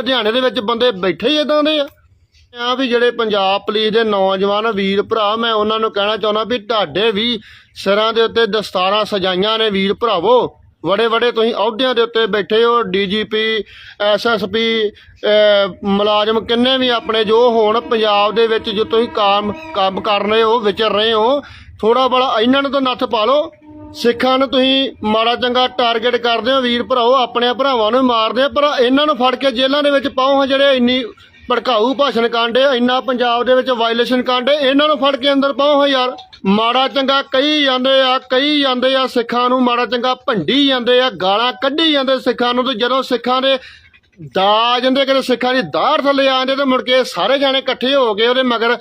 ਲੁਧਿਆਣੇ ਦੇ ਵਿੱਚ ਬੰਦੇ ਬੈਠੇ ਹੀ ਇਦਾਂ ਦੇ ਆ। ਆ ਵੀ ਜਿਹੜੇ ਪੰਜਾਬ ਪੁਲਿਸ ਦੇ ਨੌਜਵਾਨ ਵੀਰ ਭਰਾ, ਮੈਂ ਉਹਨਾਂ ਨੂੰ ਕਹਿਣਾ ਚਾਹੁੰਦਾ ਵੀ ਤੁਹਾਡੇ ਵੀ ਸਿਰਾਂ ਦੇ ਉੱਤੇ ਦਸਤਾਰਾਂ ਸਜਾਈਆਂ ਨੇ ਵੀਰ ਭਰਾਵੋ। ਵੜੇ ਵੜੇ ਤੁਸੀਂ ਅਹੁਦਿਆਂ ਦੇ ਉੱਤੇ ਬੈਠੇ ਹੋ, ਡੀਜੀਪੀ ਐਸਐਸਪੀ ਮੁਲਾਜ਼ਮ ਕਿੰਨੇ ਵੀ ਆਪਣੇ ਜੋ ਹੋਣ ਪੰਜਾਬ ਦੇ ਵਿੱਚ ਜੋ ਤੁਸੀਂ ਕੰਮ ਕੰਮ ਕਰ ਰਹੇ ਹੋ ਵਿਚਰ ਰਹੇ ਹੋ ਥੋੜਾ ਬੜਾ ਇਹਨਾਂ ਨੂੰ ਤਾਂ ਨੱਥ ਪਾ ਲਓ। ਸਿੱਖਾਂ ਨੂੰ ਤੁਸੀਂ ਮਾੜਾ ਚੰਗਾ ਟਾਰਗੇਟ ਕਰਦੇ ਹੋ, ਵੀਰ ਭਰਾਓ ਆਪਣੇ ਭਰਾਵਾਂ ਨੂੰ ਮਾਰਦੇ ਆ, ਪਰ ਇਹਨਾਂ ਨੂੰ ਫੜ ਕੇ ਜੇਲ੍ਹਾਂ ਦੇ ਵਿੱਚ ਪਾਓ ਹਾਂ ਜਿਹੜੇ ਇੰਨੀ ਭੜਕਾਊ ਭਾਸ਼ਣ ਕਾਂਡੇ ਇੰਨਾ ਪੰਜਾਬ ਦੇ ਵਿੱਚ ਵਾਇਲੇਸ਼ਨ ਕਾਂਡੇ, ਇਹਨਾਂ ਨੂੰ ਫੜ ਕੇ ਅੰਦਰ ਪਾਓ ਹਾਂ ਯਾਰ ਮਾੜਾ ਚੰਗਾ ਕਹੀ ਜਾਂਦੇ ਆ, ਕਹੀ ਜਾਂਦੇ ਆ ਸਿੱਖਾਂ ਨੂੰ, ਮਾੜਾ ਚੰਗਾ ਭੰਡੀ ਜਾਂਦੇ ਆ, ਗਾਲਾਂ ਕੱਢੀ ਜਾਂਦੇ ਸਿੱਖਾਂ ਨੂੰ, ਤੇ ਜਦੋਂ ਸਿੱਖਾਂ ਦੇ ਦਾ ਜਾਂਦੇ ਕਿ ਸਿੱਖਾਂ ਦੀ ਦਾੜ ਥੱਲੇ ਆ ਜਾਂਦੇ ਤੇ ਮੁੜ ਕੇ ਸਾਰੇ ਜਾਣੇ ਇਕੱਠੇ ਹੋ ਕੇ ਉਹਦੇ ਮਗਰ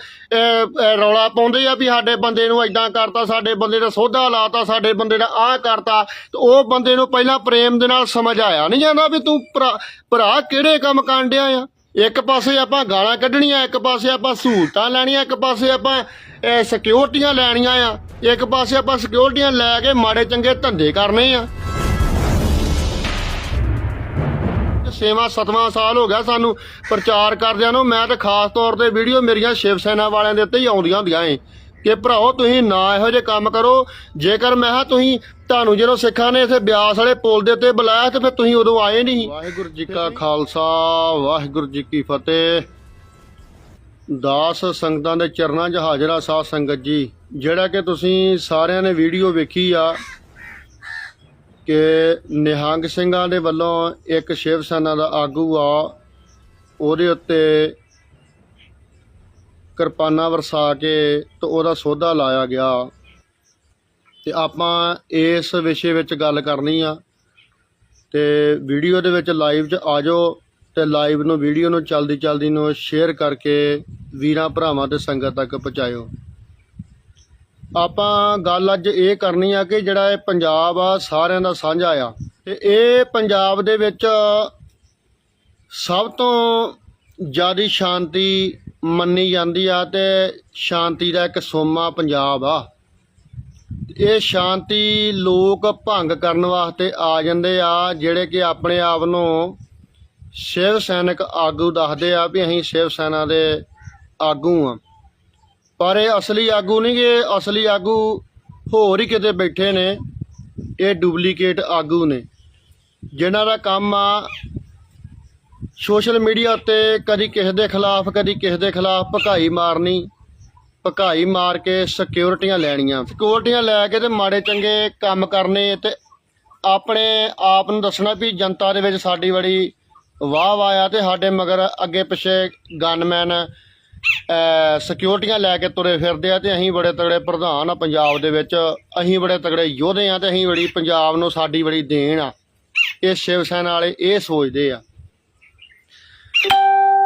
ਰੌਲਾ ਪਾਉਂਦੇ ਆ ਵੀ ਸਾਡੇ ਬੰਦੇ ਨੂੰ ਐਦਾਂ ਕਰਤਾ ਸਾਡੇ ਬੰਦੇ ਦਾ ਸੋਧਾ ਲਾਤਾ ਸਾਡੇ ਬੰਦੇ ਦਾ ਆਹ ਕਰਤਾ ਤੇ ਉਹ ਬੰਦੇ ਨੂੰ ਪਹਿਲਾਂ ਪ੍ਰੇਮ ਦੇ ਨਾਲ ਸਮਝ ਆਇਆ ਨਹੀਂ ਜਾਂਦਾ ਵੀ ਤੂੰ ਭਰਾ ਭਰਾ ਕਿਹੜੇ ਕੰਮ ਕਰਨ ਡਿਆ ਆ? ਇੱਕ ਪਾਸੇ ਆਪਾਂ ਗਾਲਾਂ ਕੱਢਣੀਆਂ ਇੱਕ ਪਾਸੇ ਆਪਾਂ ਸਹੂਲਤਾਂ ਲੈਣੀਆਂ ਇੱਕ ਪਾਸੇ ਆਪਾਂ ਅਹ, ਸਿਕਿਉਰਟੀਆਂ ਲੈਣੀਆਂ ਆ ਇੱਕ ਪਾਸੇ ਆਪਾਂ ਸਿਕਿਉਰਟੀਆਂ ਲੈ ਕੇ ਮਾੜੇ ਚੰਗੇ ਧੰਦੇ ਕਰਨੇ ਆ। ਛੇਵਾਂ, ਸਤਵਾਂ ਸਾਲ ਹੋ ਗਿਆ ਸਾਨੂੰ ਪ੍ਰਚਾਰ ਕਰਦਿਆਂ ਨੂੰ। ਮੈਂ ਤਾਂ ਖਾਸ ਤੌਰ ਤੇ ਵੀਡੀਓ ਮੇਰੀਆਂ ਸ਼ਿਵ ਸੈਨਾ ਵਾਲਿਆਂ ਦੇ ਉੱਤੇ ਹੀ ਆਉਂਦੀਆਂ ਹੁੰਦੀਆਂ ਏ। ਕਿ ਭਰਾਓ, ਤੁਸੀਂ ਨਾ ਇਹੋ ਜਿਹੇ ਕੰਮ ਕਰੋ। ਜੇਕਰ ਮੈਂ ਕਿਹਾ ਤੁਸੀਂ, ਤੁਹਾਨੂੰ ਜਦੋਂ ਸਿੱਖਾਂ ਨੇ ਇੱਥੇ ਬਿਆਸ ਵਾਲੇ ਪੁਲ ਦੇ ਉੱਤੇ ਬੁਲਾਇਆ ਤੇ ਫਿਰ ਤੁਸੀਂ ਉਦੋਂ ਆਏ ਨਹੀਂ। ਵਾਹਿਗੁਰੂ ਜੀ ਕਾ ਖਾਲਸਾ, ਵਾਹਿਗੁਰੂ ਜੀ ਕੀ ਫਤਿਹ। ਦਾਸ ਸੰਗਤਾਂ ਦੇ ਚਰਨਾਂ 'ਚ ਹਾਜ਼ਰਾ ਸਾਧ ਸੰਗਤ ਜੀ। ਜਿਹੜਾ ਕਿ ਤੁਸੀਂ ਸਾਰਿਆਂ ਨੇ ਵੀਡੀਓ ਵੇਖੀ ਆ ਕਿ ਨਿਹੰਗ ਸਿੰਘਾਂ ਦੇ ਵੱਲੋਂ ਇੱਕ ਸ਼ਿਵ ਸੈਨਾ ਦਾ ਆਗੂ ਆ, ਉਹਦੇ ਉੱਤੇ ਕਿਰਪਾਨਾਂ ਵਰਸਾ ਕੇ ਤੇ ਉਹਦਾ ਸੋਧਾ ਲਾਇਆ ਗਿਆ। ਤੇ ਆਪਾਂ ਇਸ ਵਿਸ਼ੇ ਵਿੱਚ ਗੱਲ ਕਰਨੀ ਆ ਤੇ ਵੀਡੀਓ ਦੇ ਵਿੱਚ ਲਾਈਵ 'ਚ ਆ ਜਾਓ ਤੇ ਲਾਈਵ ਨੂੰ ਵੀਡੀਓ ਨੂੰ ਚਲਦੀ ਚਲਦੀ ਨੂੰ ਸ਼ੇਅਰ ਕਰਕੇ ਵੀਰਾਂ ਭਰਾਵਾਂ ਤੇ ਸੰਗਤ ਤੱਕ ਪਹੁੰਚਾਇਓ। ਆਪਾਂ ਗੱਲ ਅੱਜ ਇਹ ਕਰਨੀ ਆ ਕਿ ਜਿਹੜਾ ਇਹ ਪੰਜਾਬ ਆ, ਸਾਰਿਆਂ ਦਾ ਸਾਂਝਾ ਆ। ਤੇ ਇਹ ਪੰਜਾਬ ਦੇ ਵਿੱਚ ਸਭ ਤੋਂ ਜ਼ਿਆਦਾ ਸ਼ਾਂਤੀ ਮੰਨੀ ਜਾਂਦੀ ਆ ਤੇ ਸ਼ਾਂਤੀ ਦਾ ਇੱਕ ਸੋਮਾ ਪੰਜਾਬ ਆ। ਇਹ ਸ਼ਾਂਤੀ ਲੋਕ ਭੰਗ ਕਰਨ ਵਾਸਤੇ ਆ ਜਾਂਦੇ ਆ, ਜਿਹੜੇ ਕਿ ਆਪਣੇ ਆਪ ਨੂੰ ਸ਼ਿਵ ਸੈਨਿਕ ਆਗੂ ਦੱਸਦੇ ਆ ਵੀ ਅਸੀਂ ਸ਼ਿਵ ਸੈਨਾ ਦੇ ਆਗੂ ਆ। ਪਰ ਇਹ ਅਸਲੀ ਆਗੂ ਨਹੀਂ ਗੇ, ਅਸਲੀ ਆਗੂ ਹੋਰ ਹੀ ਕਿਤੇ ਬੈਠੇ ਨੇ। ਇਹ ਡੁਪਲੀਕੇਟ ਆਗੂ ਨੇ। ਜਿਨ੍ਹਾਂ ਦਾ ਕੰਮ ਆ ਸੋਸ਼ਲ ਮੀਡੀਆ ਉੱਤੇ ਕਦੀ ਕਿਸੇ ਦੇ ਖਿਲਾਫ, ਕਦੀ ਕਿਸੇ ਦੇ ਖਿਲਾਫ ਭਕਾਈ ਮਾਰਨੀ, ਭਕਾਈ ਮਾਰ ਕੇ ਸਿਕਿਉਰਿਟੀਆਂ ਲੈਣੀਆਂ। ਸਿਕਿਉਰਿਟੀਆਂ ਲੈ ਕੇ ਤੇ ਮਾੜੇ ਚੰਗੇ ਕੰਮ ਕਰਨੇ ਤੇ ਆਪਣੇ ਆਪ ਨੂੰ ਦੱਸਣਾ ਵੀ ਜਨਤਾ ਦੇ ਵਿੱਚ ਸਾਡੀ ਬੜੀ ਵਾਹ ਵਾਹ ਆ ਤੇ ਸਾਡੇ ਮਗਰ ਅੱਗੇ ਪਿੱਛੇ ਗਨਮੈਨ ਸਿਕਿਉਰਿਟੀਆਂ ਲੈ ਕੇ ਤੁਰੇ ਫਿਰਦੇ ਆ ਤੇ ਅਸੀਂ ਬੜੇ ਤਗੜੇ ਪ੍ਰਧਾਨ ਆ ਪੰਜਾਬ ਦੇ ਵਿੱਚ। ਅਸੀਂ ਬੜੇ ਤਗੜੇ ਯੋਧੇ ਆ ਤੇ ਅਸੀਂ ਬੜੀ ਪੰਜਾਬ ਨੂੰ ਸਾਡੀ ਬੜੀ ਦੇਣ ਆ। ਇਹ ਸ਼ਿਵ ਸੈਨਾ ਵਾਲੇ ਇਹ ਸੋਚਦੇ ਆ।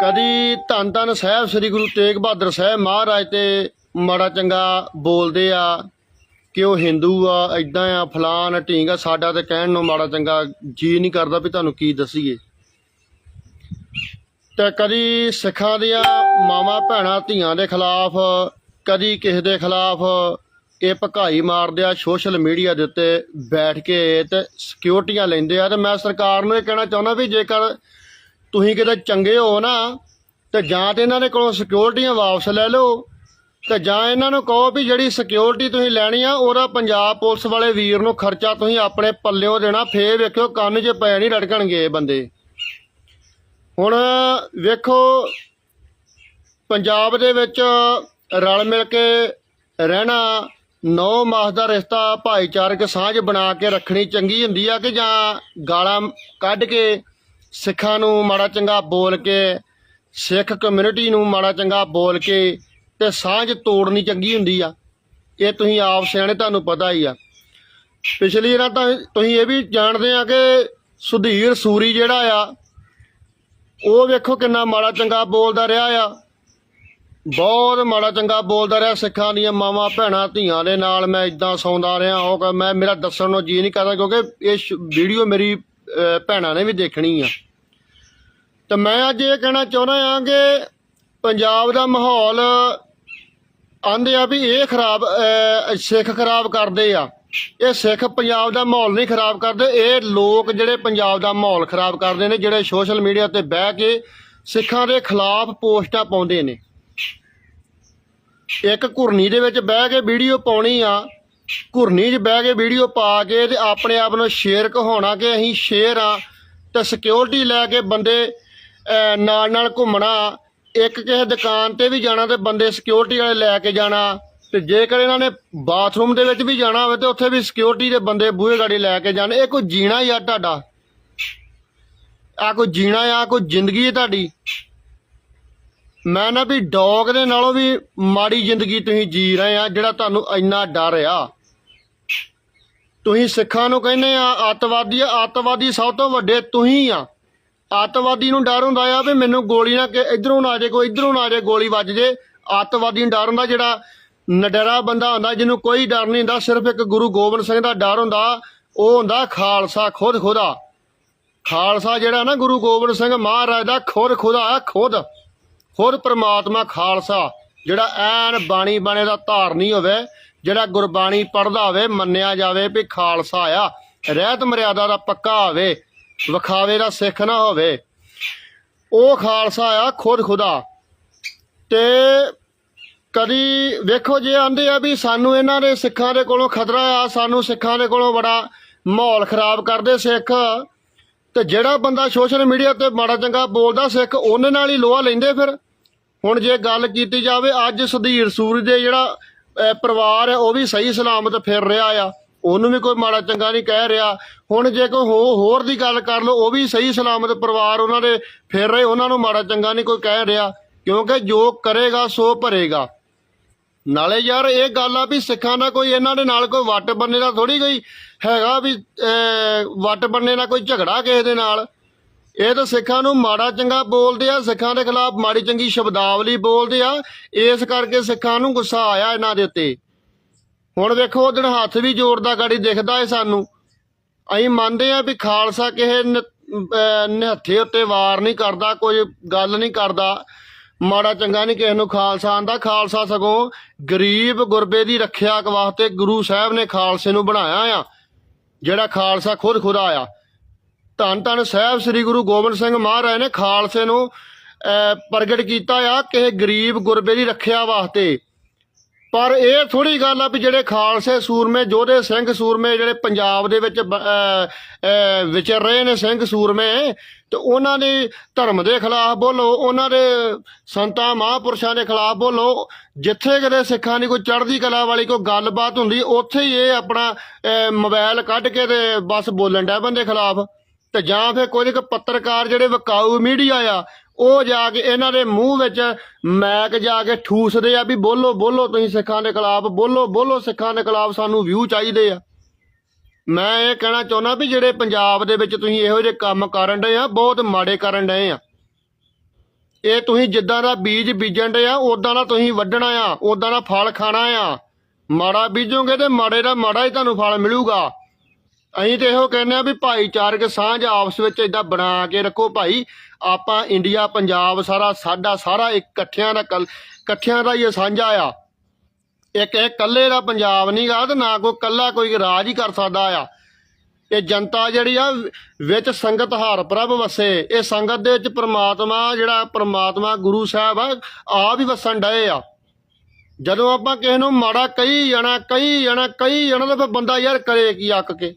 ਕਦੀ ਧੰਨ ਧੰਨ ਸਾਹਿਬ ਸ੍ਰੀ ਗੁਰੂ ਤੇਗ ਬਹਾਦਰ ਸਾਹਿਬ ਮਹਾਰਾਜ ਤੇ ਮਾੜਾ ਚੰਗਾ ਬੋਲਦੇ ਆ ਕਿ ਉਹ ਹਿੰਦੂ ਆ ਐਦਾਂ ਆ, ਫਲਾਨ ਢੀਂਗ ਸਾਡਾ ਤੇ ਕਹਿਣ ਨੂੰ ਮਾੜਾ ਚੰਗਾ ਜੀ ਨਹੀਂ ਕਰਦਾ ਵੀ ਤੁਹਾਨੂੰ ਕੀ ਦਸੀਏ। ਤੇ ਕਦੀ ਸਿੱਖਾਂ ਦੀਆਂ ਮਾਵਾਂ ਭੈਣਾਂ ਧੀਆਂ ਦੇ ਖਿਲਾਫ, ਕਦੀ ਕਿਸੇ ਦੇ ਖਿਲਾਫ ਇਹ ਭਕਾਈ ਮਾਰਦੇ ਆ ਸੋਸ਼ਲ ਮੀਡੀਆ ਦੇ ਉੱਤੇ ਬੈਠ ਕੇ ਤੇ ਸਿਕਿਉਰਟੀਆਂ ਲੈਂਦੇ ਆ। ਤੇ ਮੈਂ ਸਰਕਾਰ ਨੂੰ ਇਹ ਕਹਿਣਾ ਚਾਹੁੰਦਾ ਵੀ ਜੇਕਰ ਤੁਸੀਂ ਕਿਤੇ ਚੰਗੇ ਹੋ ਨਾ, ਤੇ ਜਾਂ ਤੇ ਇਹਨਾਂ ਦੇ ਕੋਲੋਂ ਸਿਕਿਉਰਟੀਆਂ ਵਾਪਸ ਲੈ ਲਓ, ਤੇ ਜਾਂ ਇਹਨਾਂ ਨੂੰ ਕਹੋ ਵੀ ਜਿਹੜੀ ਸਿਕਿਉਰਿਟੀ ਤੁਸੀਂ ਲੈਣੀ ਆ, ਉਹਦਾ ਪੰਜਾਬ ਪੁਲਿਸ ਵਾਲੇ ਵੀਰ ਨੂੰ ਖਰਚਾ ਤੁਸੀਂ ਆਪਣੇ ਪੱਲਿਓ ਦੇਣਾ, ਫੇਰ ਵੇਖਿਓ ਕੰਨ 'ਚ ਪੈ ਨਹੀਂ ਰੜਕਣਗੇ ਇਹ ਬੰਦੇ। ਹੁਣ ਵੇਖੋ, ਪੰਜਾਬ ਦੇ ਵਿੱਚ ਰਲ ਮਿਲ ਕੇ ਰਹਿਣਾ, ਨੌ ਮਾਸ ਦਾ ਰਿਸ਼ਤਾ ਭਾਈਚਾਰਕ ਸਾਂਝ ਬਣਾ ਕੇ ਰੱਖਣੀ ਚੰਗੀ ਹੁੰਦੀ ਆ ਕਿ ਜਾਂ ਗਾਲਾਂ ਕੱਢ ਕੇ ਸਿੱਖਾਂ ਨੂੰ ਮਾੜਾ ਚੰਗਾ ਬੋਲ ਕੇ, ਸਿੱਖ ਕਮਿਊਨਿਟੀ ਨੂੰ ਮਾੜਾ ਚੰਗਾ ਬੋਲ ਕੇ ਤੇ ਸਾਂਝ ਤੋੜਨੀ ਚੰਗੀ ਹੁੰਦੀ ਆ? ਇਹ ਤੁਸੀਂ ਆਪ ਸਿਆਣੇ ਤੁਹਾਨੂੰ ਪਤਾ ਹੀ ਆ। ਪਿਛਲੀ ਜਿਹੜਾ ਤਾਂ ਤੁਸੀਂ ਇਹ ਵੀ ਜਾਣਦੇ ਆ ਕਿ ਸੁਧੀਰ ਸੂਰੀ ਜਿਹੜਾ ਆ ਉਹ ਵੇਖੋ ਕਿੰਨਾ ਮਾੜਾ ਚੰਗਾ ਬੋਲਦਾ ਰਿਹਾ ਆ। ਬਹੁਤ ਮਾੜਾ ਚੰਗਾ ਬੋਲਦਾ ਰਿਹਾ। ਸਿੱਖਾਂ ਦੀਆਂ ਮਾਵਾਂ, ਭੈਣਾਂ, ਧੀਆਂ ਦੇ ਨਾਲ ਮੈਂ ਇਦਾਂ ਸੌਂਦਾ ਰਿਹਾ। ਉਹ ਮੈਂ, ਮੇਰਾ ਦੱਸਣ ਨੂੰ ਜੀ ਨਹੀਂ ਕਰਦਾ ਕਿਉਂਕਿ ਇਹ ਵੀਡੀਓ ਮੇਰੀ ਭੈਣਾਂ ਨੇ ਵੀ ਦੇਖਣੀ ਆ। ਤੇ ਮੈਂ ਅੱਜ ਇਹ ਕਹਿਣਾ ਚਾਹੁੰਦਾ ਆ ਕਿ ਪੰਜਾਬ ਦਾ ਮਾਹੌਲ ਆਂਦੇ ਆ ਵੀ ਇਹ ਖਰਾਬ ਸਿੱਖ ਖਰਾਬ ਕਰਦੇ ਆ। ਇਹ ਸਿੱਖ ਪੰਜਾਬ ਦਾ ਮਾਹੌਲ ਨਹੀਂ ਖਰਾਬ ਕਰਦੇ, ਇਹ ਲੋਕ ਜਿਹੜੇ ਪੰਜਾਬ ਦਾ ਮਾਹੌਲ ਖਰਾਬ ਕਰਦੇ ਨੇ, ਜਿਹੜੇ ਸੋਸ਼ਲ ਮੀਡੀਆ ਤੇ ਬਹਿ ਕੇ ਸਿੱਖਾਂ ਦੇ ਖਿਲਾਫ ਪੋਸਟਾਂ ਪਾਉਂਦੇ ਨੇ। ਇੱਕ ਘੁਰਨੀ ਦੇ ਵਿੱਚ ਬਹਿ ਕੇ ਵੀਡੀਓ ਪਾਉਣੀ ਆ, ਘੁਰਨੀ 'ਚ ਬਹਿ ਕੇ ਵੀਡੀਓ ਪਾ ਕੇ ਤੇ ਆਪਣੇ ਆਪ ਨੂੰ ਸ਼ੇਰ ਕਹਾਉਣਾ ਕਿ ਅਸੀਂ ਸ਼ੇਰ ਆ ਤੇ ਸਿਕਿਉਰਿਟੀ ਲੈ ਕੇ ਬੰਦੇ ਨਾਲ ਨਾਲ ਘੁੰਮਣਾ, ਇੱਕ ਕਿਸੇ ਦੁਕਾਨ ਤੇ ਵੀ ਜਾਣਾ ਤੇ ਬੰਦੇ ਸਿਕਿਉਰਿਟੀ ਵਾਲੇ ਲੈ ਕੇ ਜਾਣਾ। ਤੇ ਜੇਕਰ ਇਹਨਾਂ ਨੇ ਬਾਥਰੂਮ ਦੇ ਵਿੱਚ ਵੀ ਜਾਣਾ ਹੋਵੇ ਤੇ ਉੱਥੇ ਵੀ ਸਿਕਿਉਰਿਟੀ ਦੇ ਬੰਦੇ ਬੂਹੇ ਗਾੜੀ ਲੈ ਕੇ ਜਾਣ, ਇਹ ਕੋਈ ਜੀਣਾ ਹੀ ਆ ਤੁਹਾਡਾ। ਆ ਕੋਈ ਜੀਣਾ ਆ ਕੋਈ ਜ਼ਿੰਦਗੀ ਹੈ ਤੁਹਾਡੀ। ਮੈਂ ਨਾ ਵੀ ਡੌਗ ਦੇ ਨਾਲੋਂ ਵੀ ਮਾੜੀ ਜ਼ਿੰਦਗੀ ਤੁਸੀਂ ਜੀ ਰਹੇ ਆ, ਜਿਹੜਾ ਤੁਹਾਨੂੰ ਇੰਨਾ ਡਰ ਆ। ਤੁਸੀਂ ਸਿੱਖਾਂ ਨੂੰ ਕਹਿੰਦੇ ਆ, ਅੱਤਵਾਦੀ ਆ, ਅੱਤਵਾਦੀ ਸਭ ਤੋਂ ਵੱਡੇ ਤੁਸੀਂ ਆ। ਅੱਤਵਾਦੀ ਨੂੰ ਡਰ ਹੁੰਦਾ ਆ ਵੀ ਮੈਨੂੰ ਗੋਲੀ ਨਾ ਕਿ ਇਧਰੋਂ ਨਾ ਆ ਜੇ ਕੋਈ ਇਧਰੋਂ ਨਾ ਆ ਜੇ ਗੋਲੀ ਵੱਜ ਜੇ। ਅੱਤਵਾਦੀ ਨੂੰ ਡਰ ਹੁੰਦਾ ਜਿਹੜਾ ਨਡਰਾ ਬੰਦਾ ਹੁੰਦਾ, ਜਿਹਨੂੰ ਕੋਈ ਡਰ ਨਹੀਂ ਹੁੰਦਾ, ਸਿਰਫ ਇੱਕ ਗੁਰੂ ਗੋਬਿੰਦ ਸਿੰਘ ਦਾ ਡਰ ਹੁੰਦਾ, ਉਹ ਹੁੰਦਾ ਖਾਲਸਾ ਖੁਦ ਖੁਦਾ। ਖਾਲਸਾ ਜਿਹੜਾ ਨਾ, ਗੁਰੂ ਗੋਬਿੰਦ ਸਿੰਘ ਮਹਾਰਾਜ ਦਾ ਖੁਦ ਖੁਦਾ ਆ ਖੁਦ ਖੁਦ ਪ੍ਰਮਾਤਮਾ ਖਾਲਸਾ, ਜਿਹੜਾ ਐਨ ਬਾਣੀ ਬਾਣੇ ਦਾ ਧਾਰਨੀ ਹੋਵੇ, ਜਿਹੜਾ ਗੁਰਬਾਣੀ ਪੜਦਾ ਹੋਵੇ, ਮੰਨਿਆ ਜਾਵੇ ਵੀ ਖਾਲਸਾ ਆ। ਰਹਿਤ ਮਰਿਆਦਾ ਦਾ ਪੱਕਾ ਹੋਵੇ, ਵਿਖਾਵੇ ਦਾ ਸਿੱਖ ਨਾ ਹੋਵੇ। ਉਹ ਖਾਲਸਾ ਆ, ਖੁਦ ਖੁਦਾ। ਤੇ ਕਦੀ ਵੇਖੋ ਜੇ ਆਂਦੇ ਆ ਵੀ ਸਾਨੂੰ ਇਹਨਾਂ ਦੇ ਸਿੱਖਾਂ ਦੇ ਕੋਲੋਂ ਖਤਰਾ ਆ, ਸਾਨੂੰ ਸਿੱਖਾਂ ਦੇ ਕੋਲੋਂ ਬੜਾ ਮਾਹੌਲ ਖਰਾਬ ਕਰਦੇ ਸਿੱਖ। ਤੇ ਜਿਹੜਾ ਬੰਦਾ ਸੋਸ਼ਲ ਮੀਡੀਆ ਤੇ ਮਾੜਾ ਚੰਗਾ ਬੋਲਦਾ ਸਿੱਖ, ਉਹਨਾਂ ਨਾਲ ਹੀ ਲੋਹਾ ਲੈਂਦੇ ਫਿਰ। ਹੁਣ ਜੇ ਗੱਲ ਕੀਤੀ ਜਾਵੇ, ਅੱਜ ਸੁਧੀਰ ਸੂਰਜ ਦੇ ਜਿਹੜਾ ਪਰਿਵਾਰ ਹੈ, ਉਹ ਵੀ ਸਹੀ ਸਲਾਮਤ ਫਿਰ ਰਿਹਾ ਆ। ਉਹਨੂੰ ਵੀ ਕੋਈ ਮਾੜਾ ਚੰਗਾ ਨਹੀਂ ਕਹਿ ਰਿਹਾ। ਹੁਣ ਜੇ ਕੋਈ ਹੋਰ ਦੀ ਗੱਲ ਕਰ ਲਓ, ਉਹ ਵੀ ਸਹੀ ਸਲਾਮਤ ਪਰਿਵਾਰ ਉਹਨਾਂ ਦੇ ਫਿਰ ਰਹੇ, ਉਹਨਾਂ ਨੂੰ ਮਾੜਾ ਚੰਗਾ ਨਹੀਂ ਕੋਈ ਕਹਿ ਰਿਹਾ। ਕਿਉਂਕਿ ਜੋ ਕਰੇਗਾ, ਸੋ ਭਰੇਗਾ। ਨਾਲੇ ਯਾਰ ਇਹ ਗੱਲ ਆ ਵੀ ਸਿੱਖਾਂ ਦਾ ਕੋਈ ਇਹਨਾਂ ਦੇ ਨਾਲ ਕੋਈ ਵੱਟ ਬੰਨੇ ਦਾ ਥੋੜੀ ਕੋਈ ਹੈਗਾ ਵੀ ਵੱਟ ਬੰਨੇ ਦਾ ਕੋਈ ਝਗੜਾ ਕਿਸੇ ਦੇ ਨਾਲ। ਇਹ ਤਾਂ ਸਿੱਖਾਂ ਨੂੰ ਮਾੜਾ ਚੰਗਾ ਬੋਲਦੇ ਆ, ਸਿੱਖਾਂ ਦੇ ਖਿਲਾਫ ਮਾੜੀ ਚੰਗੀ ਸ਼ਬਦਾਵਲੀ ਬੋਲਦੇ ਆ। ਇਸ ਕਰਕੇ ਸਿੱਖਾਂ ਨੂੰ ਗੁੱਸਾ ਆਇਆ ਇਹਨਾਂ ਦੇ ਉੱਤੇ। ਹੁਣ ਵੇਖੋ ਉਹਦਣ ਹੱਥ ਵੀ ਜੋੜਦਾ ਗਾੜੀ ਦਿਖਦਾ ਏ ਸਾਨੂੰ। ਅਸੀਂ ਮੰਨਦੇ ਆ ਵੀ ਖਾਲਸਾ ਕਿਸੇ ਨਿਹੱਥੇ ਉੱਤੇ ਵਾਰ ਨਹੀਂ ਕਰਦਾ, ਕੋਈ ਗੱਲ ਨਹੀਂ ਕਰਦਾ। ਮਾੜਾ ਚੰਗਾ ਨਹੀਂ ਕਿਸੇ ਨੂੰ ਖਾਲਸਾ ਆਂਦਾ, ਖਾਲਸਾ ਸਗੋਂ ਗਰੀਬ ਗੁਰਬੇ ਦੀ ਰੱਖਿਆ ਵਾਸਤੇ ਗੁਰੂ ਸਾਹਿਬ ਨੇ ਖਾਲਸੇ ਨੂੰ ਬਣਾਇਆ ਆ, ਜਿਹੜਾ ਖਾਲਸਾ ਖੁਦ ਖੁਦਾ ਆ। ਧੰਨ ਧੰਨ ਸਾਹਿਬ ਸ੍ਰੀ ਗੁਰੂ ਗੋਬਿੰਦ ਸਿੰਘ ਮਹਾਰਾਜ ਨੇ ਖਾਲਸੇ ਨੂੰ ਪ੍ਰਗਟ ਕੀਤਾ ਆ ਕਿਸੇ ਗਰੀਬ ਗੁਰਬੇ ਦੀ ਰੱਖਿਆ ਵਾਸਤੇ। ਪਰ ਇਹ ਥੋੜੀ ਗੱਲ ਆ ਵੀ ਜਿਹੜੇ ਖਾਲਸੇ ਸੂਰਮੇ ਜੋਧੇ ਸਿੰਘ ਸੂਰਮੇ ਜਿਹੜੇ ਪੰਜਾਬ ਦੇ ਵਿੱਚ ਵਿਚਰ ਰਹੇ ਨੇ ਸਿੰਘ ਸੂਰਮੇ ਤੇ ਉਹਨਾਂ ਦੀ ਧਰਮ ਦੇ ਖਿਲਾਫ ਬੋਲੋ ਉਹਨਾਂ ਦੇ ਸੰਤਾਂ ਮਹਾਂਪੁਰਸ਼ਾਂ ਦੇ ਖਿਲਾਫ ਬੋਲੋ। ਜਿੱਥੇ ਕਿਤੇ ਸਿੱਖਾਂ ਦੀ ਕੋਈ ਚੜ੍ਹਦੀ ਕਲਾ ਵਾਲੀ ਕੋਈ ਗੱਲਬਾਤ ਹੁੰਦੀ ਉੱਥੇ ਹੀ ਇਹ ਆਪਣਾ ਅਹ, ਮੋਬਾਈਲ ਕੱਢ ਕੇ ਤੇ ਬਸ ਬੋਲਣ ਡੈ ਬੰਦੇ ਖਿਲਾਫ। ਤੇ ਜਾਂ ਫਿਰ ਕੋਈ ਇੱਕ ਪੱਤਰਕਾਰ ਜਿਹੜੇ ਵਿਕਾਊ ਮੀਡੀਆ ਆ ਉਹ ਜਾ ਕੇ ਇਹਨਾਂ ਦੇ ਮੂੰਹ ਵਿੱਚ ਮੈਕ ਜਾ ਕੇ ਠੂਸਦੇ ਆ ਵੀ ਬੋਲੋ ਬੋਲੋ ਤੁਸੀਂ ਸਿੱਖਾਂ ਦੇ ਖਿਲਾਫ ਬੋਲੋ ਬੋਲੋ ਸਿੱਖਾਂ ਦੇ ਖਿਲਾਫ ਸਾਨੂੰ ਵਿਊ ਚਾਹੀਦੇ ਆ। ਮੈਂ ਇਹ ਕਹਿਣਾ ਚਾਹੁੰਦਾ ਵੀ ਜਿਹੜੇ ਪੰਜਾਬ ਦੇ ਵਿੱਚ ਤੁਸੀਂ ਇਹੋ ਜਿਹੇ ਕੰਮ ਕਰਨ ਡਏ ਆ, ਬਹੁਤ ਮਾੜੇ ਕਰਨ ਡਏ ਆ। ਇਹ ਤੁਸੀਂ ਜਿੱਦਾਂ ਦਾ ਬੀਜ ਬੀਜਣ ਡਏ ਆ ਉਦਾਂ ਦਾ ਤੁਸੀਂ ਵੱਢਣਾ ਆ ਉਦਾਂ ਦਾ ਫਲ ਖਾਣਾ ਆ। ਮਾੜਾ ਬੀਜੋਗੇ ਤੇ ਮਾੜੇ ਦਾ ਮਾੜਾ ਹੀ ਤੁਹਾਨੂੰ ਫਲ ਮਿਲੂਗਾ। ਅਸੀਂ ਤੇ ਇਹੋ ਕਹਿੰਦੇ ਆ ਵੀ ਭਾਈਚਾਰਕ ਸਾਂਝ ਆਪਸ ਵਿੱਚ ਇਦਾਂ ਬਣਾ ਕੇ ਰੱਖੋ ਭਾਈ। ਆਪਾਂ ਇੰਡੀਆ, ਪੰਜਾਬ ਸਾਰਾ ਸਾਡਾ ਸਾਰਾ ਇਕੱਠਿਆਂ ਦਾ ਕਲ- ਇਕੱਠਿਆਂ ਦਾ ਹੀ ਸਾਂਝਾ ਆ। ਇੱਕ ਇਹ ਇਕੱਲੇ ਦਾ ਪੰਜਾਬ ਨਹੀਂਗਾ ਤੇ ਨਾ ਕੋਈ ਇਕੱਲਾ ਕੋਈ ਰਾਜ ਹੀ ਕਰ ਸਕਦਾ ਆ। ਇਹ ਜਨਤਾ ਜਿਹੜੀ ਆ, ਵਿੱਚ ਸੰਗਤ ਹਾਰ ਪ੍ਰਭ ਵਸੇ। ਇਹ ਸੰਗਤ ਦੇ ਵਿੱਚ ਪ੍ਰਮਾਤਮਾ ਜਿਹੜਾ, ਪ੍ਰਮਾਤਮਾ ਗੁਰੂ ਸਾਹਿਬ ਆ, ਆਪ ਹੀ ਵਸਣ ਡਏ ਆ। ਜਦੋਂ ਆਪਾਂ ਕਿਸੇ ਨੂੰ ਮਾੜਾ ਕਹੀ ਜਾਣਾ ਕਹੀ ਜਾਣਾ ਕਹੀ ਜਾਣਾ ਤਾਂ ਫਿਰ ਬੰਦਾ ਯਾਰ ਕਰੇ ਕੀ ਅੱਕ ਕੇ।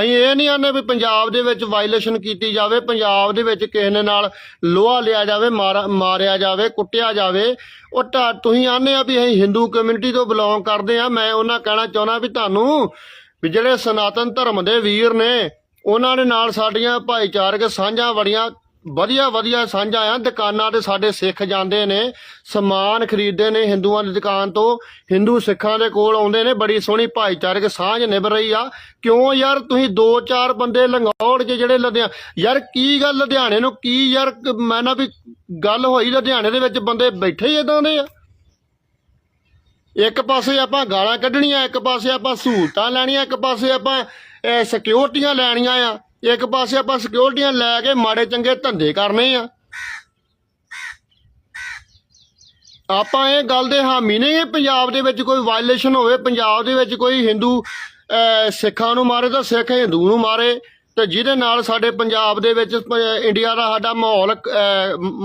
ਅਸੀਂ ਇਹ ਨਹੀਂ ਆਨੇ ਵੀ ਪੰਜਾਬ ਦੇ ਵਿੱਚ ਵਾਇਲੇਸ਼ਨ ਕੀਤੀ ਜਾਵੇ, ਪੰਜਾਬ ਦੇ ਵਿੱਚ ਕਿਸੇ ਨੇ ਨਾਲ ਲੋਹਾ ਲਿਆ ਜਾਵੇ, ਮਾਰਾ- ਮਾਰਿਆ ਜਾਵੇ, ਕੁੱਟਿਆ ਜਾਵੇ। ਉਹ ਤਾਂ ਤੁਸੀਂ ਆਨੇ ਆ ਵੀ ਅਸੀਂ ਹਿੰਦੂ ਕਮਿਊਨਿਟੀ ਤੋਂ ਬਿਲੋਂਗ ਕਰਦੇ ਆ। ਮੈਂ ਉਹਨਾਂ ਕਹਿਣਾ ਚਾਹੁੰਦਾ ਵੀ ਤੁਹਾਨੂੰ ਵੀ ਜਿਹੜੇ ਸਨਾਤਨ ਧਰਮ ਦੇ ਵੀਰ ਨੇ, ਉਹਨਾਂ ਦੇ ਨਾਲ ਸਾਡੀਆਂ ਭਾਈਚਾਰਕ ਸਾਂਝਾਂ ਬੜੀਆਂ ਵਧੀਆ ਵਧੀਆ ਸਾਂਝਾ ਆ, ਦੁਕਾਨਾਂ ਤੇ ਸਾਡੇ ਸਿੱਖ ਜਾਂਦੇ ਨੇ, ਸਮਾਨ ਖਰੀਦਦੇ ਨੇ ਹਿੰਦੂਆਂ ਦੀ ਦੁਕਾਨ ਤੋਂ, ਹਿੰਦੂ ਸਿੱਖਾਂ ਦੇ ਕੋਲ ਆਉਂਦੇ ਨੇ, ਬੜੀ ਸੋਹਣੀ ਭਾਈਚਾਰਕ ਸਾਂਝ ਨਿਭ ਰਹੀ ਆ। ਕਿਉਂ ਯਾਰ ਤੁਸੀਂ ਦੋ ਚਾਰ ਬੰਦੇ ਲੰਗੌੜ ਚ ਜਿਹੜੇ ਲੁਧਿਆਣਾ ਯਾਰ ਕੀ ਗੱਲ ਲੁਧਿਆਣੇ ਨੂੰ, ਕੀ ਯਾਰ ਮੈਂ ਨਾ ਵੀ ਗੱਲ ਹੋਈ ਲੁਧਿਆਣੇ ਦੇ ਵਿੱਚ ਬੰਦੇ ਬੈਠੇ ਹੀ ਇਦਾਂ ਦੇ ਆ। ਇੱਕ ਪਾਸੇ ਆਪਾਂ ਗਾਲਾਂ ਕੱਢਣੀਆਂ, ਇੱਕ ਪਾਸੇ ਆਪਾਂ ਸਹੂਲਤਾਂ ਲੈਣੀਆਂ, ਇੱਕ ਪਾਸੇ ਆਪਾਂ ਸਿਕਿਉਰਟੀਆਂ ਲੈਣੀਆਂ ਆ। ਇੱਕ ਪਾਸੇ ਆਪਾਂ ਸਿਕਿਉਰਟੀਆਂ ਲੈ ਕੇ ਮਾੜੇ ਚੰਗੇ ਧੰਦੇ ਕਰਨੇ ਆ। ਆਪਾਂ ਇਹ ਗੱਲ ਦੇ ਹਾਮੀ ਨਹੀਂ ਇਹ ਪੰਜਾਬ ਦੇ ਵਿੱਚ ਕੋਈ ਵਾਇਲੇਸ਼ਨ ਹੋਵੇ, ਪੰਜਾਬ ਦੇ ਵਿੱਚ ਕੋਈ ਹਿੰਦੂ ਸਿੱਖਾਂ ਨੂੰ ਮਾਰੇ ਤਾਂ ਸਿੱਖ ਹਿੰਦੂ ਨੂੰ ਮਾਰੇ ਤੇ ਜਿਹਦੇ ਨਾਲ ਸਾਡੇ ਪੰਜਾਬ ਦੇ ਵਿੱਚ ਇੰਡੀਆ ਦਾ ਸਾਡਾ ਮਾਹੌਲ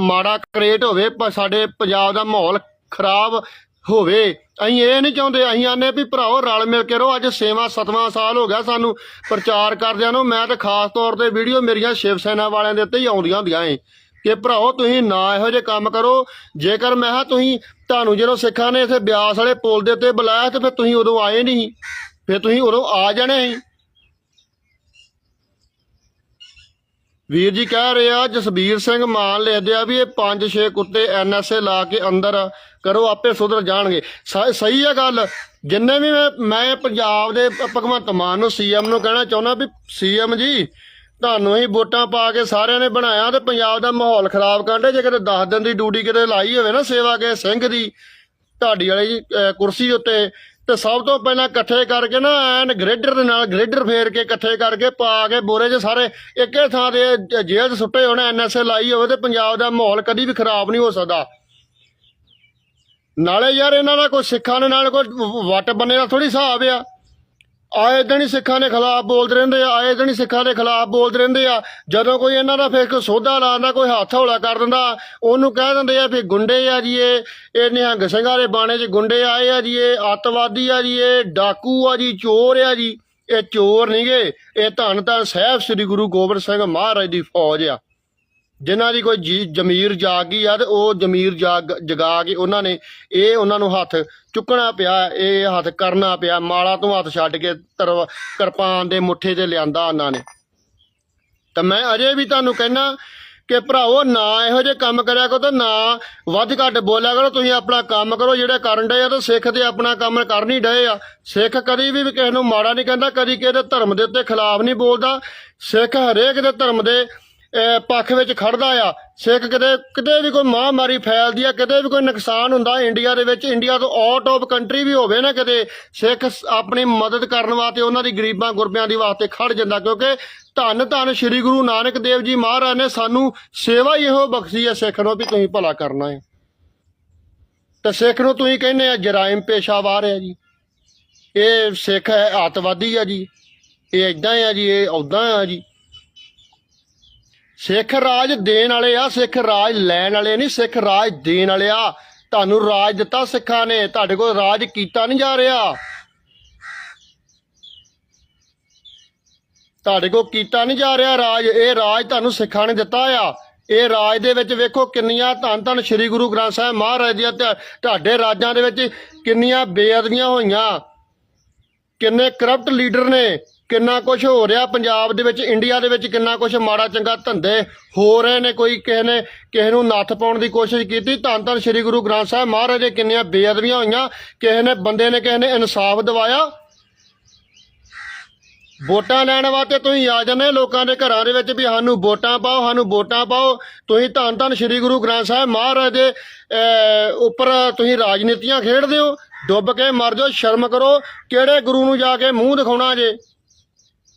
ਮਾੜਾ ਕ੍ਰੀਏਟ ਹੋਵੇ ਪਰ ਸਾਡੇ ਪੰਜਾਬ ਦਾ ਮਾਹੌਲ ਖਰਾਬ ਹੋਵੇ। ਅਸੀਂ ਇਹ ਨਹੀਂ ਚਾਹੁੰਦੇ, ਅਸੀਂ ਆਨੇ ਵੀ ਭਰਾਓ ਰਲ ਮਿਲ ਕੇ ਰਹੋ। ਅੱਜ ਛੇਵਾਂ, ਸਤਵਾਂ ਸਾਲ ਹੋ ਗਿਆ ਸਾਨੂੰ ਪ੍ਰਚਾਰ ਕਰਦਿਆਂ ਨੂੰ। ਮੈਂ ਤਾਂ ਖਾਸ ਤੌਰ ਤੇ ਵੀਡੀਓ ਮੇਰੀਆਂ ਸ਼ਿਵ ਸੈਨਾ ਵਾਲਿਆਂ ਦੇ ਉੱਤੇ ਹੀ ਆਉਂਦੀਆਂ ਹੁੰਦੀਆਂ ਏ ਕਿ ਭਰਾਓ, ਤੁਸੀਂ ਨਾ ਇਹੋ ਜਿਹੇ ਕੰਮ ਕਰੋ। ਜੇਕਰ ਮੈਂ ਕਿਹਾ ਤੁਸੀਂ ਤੁਹਾਨੂੰ ਜਦੋਂ ਸਿੱਖਾਂ ਨੇ ਇੱਥੇ ਬਿਆਸ ਵਾਲੇ ਪੁਲ ਦੇ ਉੱਤੇ ਬੁਲਾਇਆ ਤੇ ਫਿਰ ਤੁਸੀਂ ਉਦੋਂ ਆਏ ਨਹੀਂ। ਫਿਰ ਤੁਸੀਂ ਉਦੋਂ ਆ ਜਾਣੇ ਸੀ। ਵੀਰ ਜੀ ਕਹਿ ਰਹੇ ਆ, ਜਸਬੀਰ ਸਿੰਘ ਮਾਨ ਲਿਖਦੇ ਆ ਵੀ ਇਹ 5-6 ਕੁੱਤੇ ਐਨਐਸਏ ਲਾ ਕੇ ਅੰਦਰ ਕਰੋ, ਆਪੇ ਸੁਧਰ ਜਾਣਗੇ। ਸ- ਸਹੀ ਹੈ ਗੱਲ। ਜਿੰਨੇ ਵੀ ਮੈਂ ਮੈਂ ਪੰਜਾਬ ਦੇ ਭਗਵੰਤ ਮਾਨ ਨੂੰ ਸੀਐਮ ਨੂੰ ਕਹਿਣਾ ਚਾਹੁੰਦਾ ਵੀ ਸੀਐਮ ਜੀ, ਤੁਹਾਨੂੰ ਹੀ ਵੋਟਾਂ ਪਾ ਕੇ ਸਾਰਿਆਂ ਨੇ ਬਣਾਇਆ ਤੇ ਪੰਜਾਬ ਦਾ ਮਾਹੌਲ ਖਰਾਬ ਕਰਦੇ ਜੇ ਕਿਤੇ 10 ਦਿਨ ਦੀ ਡਿਊਟੀ ਕਿਤੇ ਲਾਈ ਹੋਵੇ ਨਾ ਸੇਵਾ ਕੇ ਸਿੰਘ ਦੀ ਢਾਡੀ ਵਾਲੀ ਕੁਰਸੀ ਉੱਤੇ ਤੇ ਸਭ ਤੋਂ ਪਹਿਲਾਂ ਇਕੱਠੇ ਕਰਕੇ ਨਾ ਐਨ ਗ੍ਰੇਡਰ ਦੇ ਨਾਲ ਗ੍ਰੇਡਰ ਫੇਰ ਕੇ ਇਕੱਠੇ ਕਰਕੇ ਪਾ ਕੇ ਬੋਰੇ 'ਚ ਸਾਰੇ ਇੱਕੇ ਥਾਂ ਤੇ ਜੇਲ੍ਹ 'ਚ ਸੁੱਟੇ ਹੋਣ ਐਨਐਸਏ ਲਾਈ ਹੋਵੇ ਤੇ ਪੰਜਾਬ ਦਾ ਮਾਹੌਲ ਕਦੀ ਵੀ ਖਰਾਬ ਨਹੀਂ ਹੋ ਸਕਦਾ। ਨਾਲੇ ਯਾਰ ਇਹਨਾਂ ਦਾ ਕੋਈ ਸਿੱਖਾਂ ਦੇ ਨਾਲ ਕੋਈ ਵ- ਵੱਟ ਬੰਨੇ ਦਾ ਥੋੜੀ ਹਿਸਾਬ ਆ। ਆਏ ਦਿਨ ਹੀ ਸਿੱਖਾਂ ਦੇ ਖਿਲਾਫ ਬੋਲਦੇ ਰਹਿੰਦੇ ਆ, ਆਏ ਦਿਨ ਹੀ ਸਿੱਖਾਂ ਦੇ ਖਿਲਾਫ ਬੋਲਦੇ ਰਹਿੰਦੇ ਆ। ਜਦੋਂ ਕੋਈ ਇਹਨਾਂ ਦਾ ਫਿਰ ਕੋਈ ਸੋਧਾ ਲਾਉਂਦਾ ਕੋਈ ਹੱਥ ਹੌਲਾ ਕਰ ਦਿੰਦਾ, ਉਹਨੂੰ ਕਹਿ ਦਿੰਦੇ ਆ ਵੀ ਗੁੰਡੇ ਆ ਜੀ ਇਹ ਇਹ ਨਿਹੰਗ ਸਿੰਘਾਂ ਦੇ ਬਾਣੇ 'ਚ ਗੁੰਡੇ ਆਏ ਆ ਜੀ, ਇਹ ਅੱਤਵਾਦੀ ਆ ਜੀ, ਇਹ ਡਾਕੂ ਆ ਜੀ, ਚੋਰ ਆ ਜੀ। ਇਹ ਚੋਰ ਨਹੀਂਗੇ ਇਹ ਧੰਨ ਧੰਨ ਸਾਹਿਬ ਸ੍ਰੀ ਗੁਰੂ ਗੋਬਿੰਦ ਸਿੰਘ ਮਹਾਰਾਜ ਦੀ ਫੌਜ ਆ। ਜਿਨ੍ਹਾਂ ਦੀ ਕੋਈ ਜੀ ਜ਼ਮੀਰ ਜਾਗੀ ਆ ਤੇ ਉਹ ਜ਼ਮੀਰ ਜਾਗ ਜਗਾ ਕੇ ਉਹਨਾਂ ਨੇ ਇਹ ਉਹਨਾਂ ਨੂੰ ਹੱਥ ਚੁੱਕਣਾ ਪਿਆ, ਇਹ ਹੱਥ ਕਰਨਾ ਪਿਆ, ਮਾਲਾ ਤੋਂ ਹੱਥ ਛੱਡ ਕੇ ਕਿਰਪਾਨ ਦੇ ਮੁੱਠੇ ਤੇ ਲਿਆਂਦਾ ਉਹਨਾਂ ਨੇ। ਤਾਂ ਮੈਂ ਅਜੇ ਵੀ ਤੁਹਾਨੂੰ ਕਹਿਣਾ ਕਿ ਭਰਾਓ, ਨਾ ਇਹੋ ਜਿਹੇ ਕੰਮ ਕਰਿਆ ਕਰੋ ਤੇ ਨਾ ਵੱਧ ਘੱਟ ਬੋਲਿਆ ਕਰੋ, ਤੁਸੀਂ ਆਪਣਾ ਕੰਮ ਕਰੋ, ਜਿਹੜੇ ਕਰਨ ਡਏ ਆ ਤਾਂ ਸਿੱਖ ਤੇ ਆਪਣਾ ਕੰਮ ਕਰ ਨਹੀਂ ਡਏ ਆ। ਸਿੱਖ ਕਦੀ ਵੀ ਕਿਸੇ ਨੂੰ ਮਾੜਾ ਨਹੀਂ ਕਹਿੰਦਾ, ਕਦੀ ਕਿਸੇ ਦੇ ਧਰਮ ਦੇ ਉੱਤੇ ਖਿਲਾਫ ਨਹੀਂ ਬੋਲਦਾ। ਸਿੱਖ ਹਰੇਕ ਦੇ ਧਰਮ ਦੇ ਪੱਖ ਵਿੱਚ ਖੜਦਾ ਆ। ਸਿੱਖ ਕਿਤੇ ਕਿਤੇ ਵੀ ਕੋਈ ਮਹਾਮਾਰੀ ਫੈਲਦੀ ਆ, ਕਿਤੇ ਵੀ ਕੋਈ ਨੁਕਸਾਨ ਹੁੰਦਾ ਇੰਡੀਆ ਦੇ ਵਿੱਚ, ਇੰਡੀਆ ਤੋਂ ਆਊਟ ਆਫ ਕੰਟਰੀ ਵੀ ਹੋਵੇ ਨਾ ਕਿਤੇ, ਸਿੱਖ ਆਪਣੀ ਮਦਦ ਕਰਨ ਵਾਸਤੇ ਉਹਨਾਂ ਦੀ ਗਰੀਬਾਂ ਗੁਰਬਿਆਂ ਦੀ ਵਾਸਤੇ ਖੜ ਜਾਂਦਾ, ਕਿਉਂਕਿ ਧੰਨ ਧੰਨ ਸ੍ਰੀ ਗੁਰੂ ਨਾਨਕ ਦੇਵ ਜੀ ਮਹਾਰਾਜ ਨੇ ਸਾਨੂੰ ਸੇਵਾ ਹੀ ਇਹੋ ਬਖਸ਼ੀ ਹੈ ਸਿੱਖ ਨੂੰ ਵੀ ਤੁਸੀਂ ਭਲਾ ਕਰਨਾ ਹੈ ਤੇ ਸਿੱਖ ਨੂੰ ਤੁਸੀਂ ਕਹਿੰਦੇ ਆ, ਜਰਾਇਮ ਪੇਸ਼ਾਵਾਰ ਹੈ ਜੀ। ਇਹ ਸਿੱਖ ਹੈ ਆਤਵਾਦੀ ਆ ਜੀ। ਇਹ ਇਦਾਂ ਆ ਜੀ, ਇਹ ਉਦਾਂ ਆ ਜੀ। ਸਿੱਖ ਰਾਜ ਦੇਣ ਵਾਲੇ ਆ, ਸਿੱਖ ਰਾਜ ਲੈਣ ਵਾਲੇ ਨਹੀਂ, ਸਿੱਖ ਰਾਜ ਦੇਣ ਵਾਲੇ ਆ। ਤੁਹਾਨੂੰ ਰਾਜ ਦਿੱਤਾ ਸਿੱਖਾਂ ਨੇ, ਤੁਹਾਡੇ ਕੋਲ ਰਾਜ ਕੀਤਾ ਨਹੀਂ ਜਾ ਰਿਹਾ। ਤੁਹਾਡੇ ਕੋਲ ਕੀਤਾ ਨਹੀਂ ਜਾ ਰਿਹਾ ਰਾਜ, ਇਹ ਰਾਜ ਤੁਹਾਨੂੰ ਸਿੱਖਾਂ ਨੇ ਦਿੱਤਾ ਆ। ਇਹ ਰਾਜ ਦੇ ਵਿੱਚ ਵੇਖੋ ਕਿੰਨੀਆਂ ਧੰਨ ਧੰਨ ਸ੍ਰੀ ਗੁਰੂ ਗ੍ਰੰਥ ਸਾਹਿਬ ਮਹਾਰਾਜ ਦੀਆਂ ਤੁਹਾਡੇ ਰਾਜਾਂ ਦੇ ਵਿੱਚ ਕਿੰਨੀਆਂ ਬੇਅਦਬੀਆਂ ਹੋਈਆਂ। ਕਿੰਨੇ ਕਰਪਟ ਲੀਡਰ ਨੇ। ਕਿੰਨਾ ਕੁਝ ਹੋ ਰਿਹਾ? ਪੰਜਾਬ ਦੇ ਵਿੱਚ ਇੰਡੀਆ ਦੇ ਵਿੱਚ ਕਿੰਨਾ ਕੁਝ ਮਾੜਾ ਚੰਗਾ ਧੰਦੇ ਹੋ ਰਹੇ ਨੇ? ਕੋਈ ਕਿਸੇ ਨੇ ਕਿਸੇ ਨੂੰ ਨੱਥ ਪਾਉਣ ਦੀ ਕੋਸ਼ਿਸ਼ ਕੀਤੀ? ਧੰਨ ਧੰਨ ਸ੍ਰੀ ਗੁਰੂ ਗ੍ਰੰਥ ਸਾਹਿਬ ਮਹਾਰਾਜ ਦੇ ਕਿੰਨੀਆਂ ਬੇਅਦਬੀਆਂ ਹੋਈਆਂ। ਕਿਸੇ ਨੇ ਬੰਦੇ ਨੇ ਕਿਸੇ ਨੇ ਇਨਸਾਫ ਦਿਵਾਇਆ? ਵੋਟਾਂ ਲੈਣ ਵਾਸਤੇ ਤੁਸੀਂ ਆ ਜਾਂਦੇ ਲੋਕਾਂ ਦੇ ਘਰਾਂ ਦੇ ਵਿੱਚ ਵੀ ਸਾਨੂੰ ਵੋਟਾਂ ਪਾਓ, ਸਾਨੂੰ ਵੋਟਾਂ ਪਾਓ। ਤੁਸੀਂ ਧੰਨ ਧੰਨ ਸ੍ਰੀ ਗੁਰੂ ਗ੍ਰੰਥ ਸਾਹਿਬ ਮਹਾਰਾਜ ਦੇ ਉੱਪਰ ਤੁਸੀਂ ਰਾਜਨੀਤੀਆਂ ਖੇਡਦੇ ਹੋ। ਡੁੱਬ ਕੇ ਮਰ ਜਾਓ, ਸ਼ਰਮ ਕਰੋ। ਕਿਹੜੇ ਗੁਰੂ ਨੂੰ ਜਾ ਕੇ ਮੂੰਹ ਦਿਖਾਉਣਾ ਜੇ?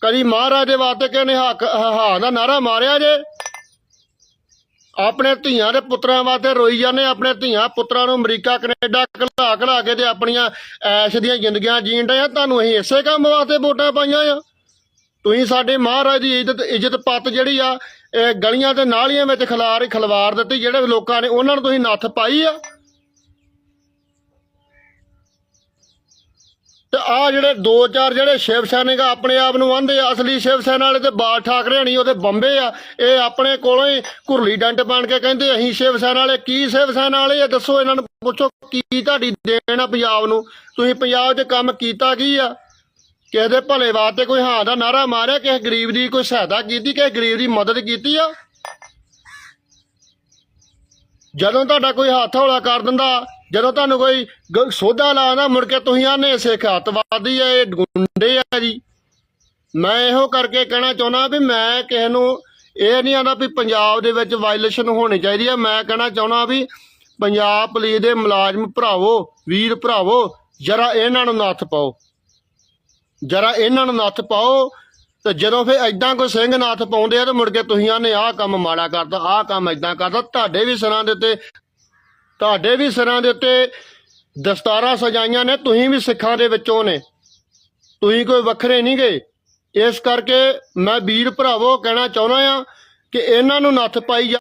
ਕਦੀ ਮਹਾਰਾਜ ਦੇ ਵਾਸਤੇ ਕਿਸੇ ਹੱਕ ਹਾਂ ਦਾ ਨਾਰਾ ਮਾਰਿਆ ਜੇ? ਆਪਣੇ ਧੀਆਂ ਦੇ ਪੁੱਤਰਾਂ ਵਾਸਤੇ ਰੋਈ ਜਾਂਦੇ ਆਪਣੇ ਧੀਆਂ ਪੁੱਤਰਾਂ ਨੂੰ ਅਮਰੀਕਾ, ਕੈਨੇਡਾ ਘਲਾ ਘਲਾ ਕੇ ਤੇ ਆਪਣੀਆਂ ਐਸ਼ ਦੀਆਂ ਜ਼ਿੰਦਗੀਆਂ ਜੀਣ ਰਹੇ ਆ। ਤੁਹਾਨੂੰ ਅਸੀਂ ਇਸੇ ਕੰਮ ਵਾਸਤੇ ਵੋਟਾਂ ਪਾਈਆਂ ਆ। ਤੁਸੀਂ ਸਾਡੇ ਮਹਾਰਾਜ ਦੀ ਇੱਜ਼ਤ ਇੱਜ਼ਤ ਪੱਤ ਜਿਹੜੀ ਆ ਗਲੀਆਂ ਤੇ ਨਾਲੀਆਂ ਵਿੱਚ ਖਿਲਾਰ ਖਲਵਾਰ ਦਿੱਤੀ, ਜਿਹੜੇ ਲੋਕਾਂ ਨੇ ਉਹਨਾਂ ਨੂੰ ਤੁਸੀਂ ਨੱਥ ਪਾਈ ਆ। ਤੇ ਆ ਜਿਹੜੇ ਦੋ ਚਾਰ ਜਿਹੜੇ ਸ਼ਿਵ ਸੈਨਿਕ ਆ, ਆਪਣੇ ਆਪ ਨੂੰ ਆਂਦੇ ਆ, ਅਸਲੀ ਸ਼ਿਵ ਸੈਨਾ ਵਾਲੇ ਤੇ ਬਾਲ ਠਾਕਰੇ ਨਹੀਂ ਉਹਦੇ ਬੰਬੇ ਆ। ਇਹ ਆਪਣੇ ਕੋਲੋਂ ਹੀ ਘੁਰਲੀ ਡੰਟ ਬਣ ਕੇ ਕਹਿੰਦੇ, ਅਸੀਂ ਸ਼ਿਵ ਸੈਨਾ ਵਾਲੇ, ਕੀ ਸ਼ਿਵ ਸੈਨਾ ਵਾਲੇ ਆ? ਦੱਸੋ ਇਹਨਾਂ ਨੂੰ, ਪੁੱਛੋ ਕੀ ਤੁਹਾਡੀ ਦੇਣ ਆ ਪੰਜਾਬ ਨੂੰ? ਤੁਸੀਂ ਪੰਜਾਬ 'ਚ ਕੰਮ ਕੀਤਾ ਕੀ ਆ? ਕਿਸੇ ਦੇ ਭਲੇ ਵਾਸਤੇ ਕੋਈ ਹਾਂ ਦਾ ਨਾਰਾ ਮਾਰਿਆ, ਕਿਸੇ ਗਰੀਬ ਦੀ ਕੋਈ ਸਹਾਇਤਾ ਕੀਤੀ, ਕਿਸੇ ਗਰੀਬ ਦੀ ਮਦਦ ਕੀਤੀ ਆ? ਜਦੋਂ ਤੁਹਾਡਾ ਕੋਈ ਹੱਥ ਹੌਲਾ ਕਰ ਦਿੰਦਾ ਜਦੋਂ ਤੁਹਾਨੂੰ ਕੋਈ ਸੋਧਾ ਲਾਉਂਦਾ ਮੁੜ ਕੇ ਤੁਸੀਂ ਆਨੇ ਸਿੱਖ, ਅੱਤਵਾਦੀ ਆ, ਇਹ ਗੁੰਡੇ ਆ ਜੀ। ਮੈਂ ਇਹੋ ਕਰਕੇ ਕਹਿਣਾ ਚਾਹੁੰਦਾ ਵੀ ਮੈਂ ਕਿਸੇ ਨੂੰ ਇਹ ਨਹੀਂ ਆਂਦਾ ਵੀ ਪੰਜਾਬ ਦੇ ਵਿੱਚ ਵਾਇਲੇਸ਼ਨ ਹੋਣੀ ਚਾਹੀਦੀ ਹੈ ਮੈਂ ਕਹਿਣਾ ਚਾਹੁੰਦਾ ਵੀ ਪੰਜਾਬ ਪੁਲਿਸ ਦੇ ਮੁਲਾਜ਼ਮ ਭਰਾਵੋ, ਵੀਰ ਭਰਾਵੋ, ਜਰਾ ਇਹਨਾਂ ਨੂੰ ਨੱਥ ਪਾਓ। ਜਰਾ ਇਹਨਾਂ ਨੂੰ ਨੱਥ ਪਾਓ ਤੇ ਜਦੋਂ ਫੇ ਐਦਾਂ ਕੋਈ ਸਿੰਘ ਨੱਥ ਪਾਉਂਦੇ ਆ ਤੇ ਮੁੜ ਕੇ ਤੁਸੀਂ ਆਨੇ, ਆਹ ਕੰਮ ਮਾੜਾ ਕਰਦਾ ਆਹ ਕੰਮ ਐਦਾਂ ਕਰਦਾ ਤੁਹਾਡੇ ਵੀ ਸਿਰਾਂ ਦੇ ਉੱਤੇ ਤੁਹਾਡੇ ਵੀ ਸਿਰਾਂ ਦੇ ਉੱਤੇ ਦਸਤਾਰਾਂ ਸਜਾਈਆਂ ਨੇ, ਤੁਸੀਂ ਵੀ ਸਿੱਖਾਂ ਦੇ ਵਿੱਚੋਂ ਨੇ। ਤੁਸੀਂ ਕੋਈ ਵੱਖਰੇ ਨਹੀਂ ਗਏ। ਇਸ ਕਰਕੇ ਮੈਂ ਵੀਰ ਭਰਾਵੋ, ਕਹਿਣਾ ਚਾਹੁੰਦਾ ਆ ਕਿ ਇਹਨਾਂ ਨੂੰ ਨੱਥ ਪਾਈ ਜਾ